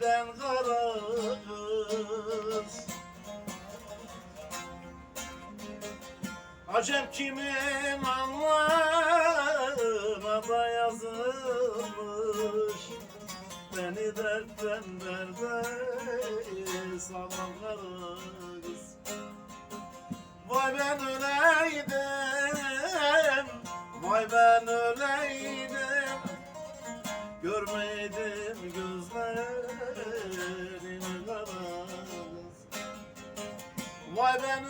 giden kara kız Acem kimin anlarına da yazılmış. Beni dertten derde salan kara kız Vay ben öleydim Vay ben öleydim. Görmeydim Vay ben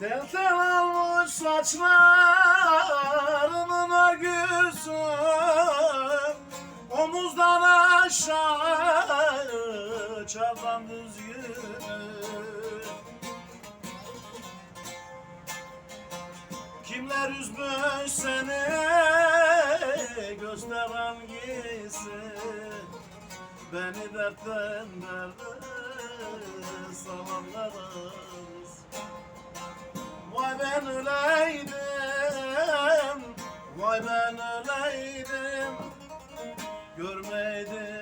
Tel tel almış saçlarının örgüsü. Omuzdan aşağı çarpan düzgünü Kimler üzmüş seni göster hangisi? Beni dertten derde salanlarız Vay ben öleydim Vay ben öleydim Görmeydim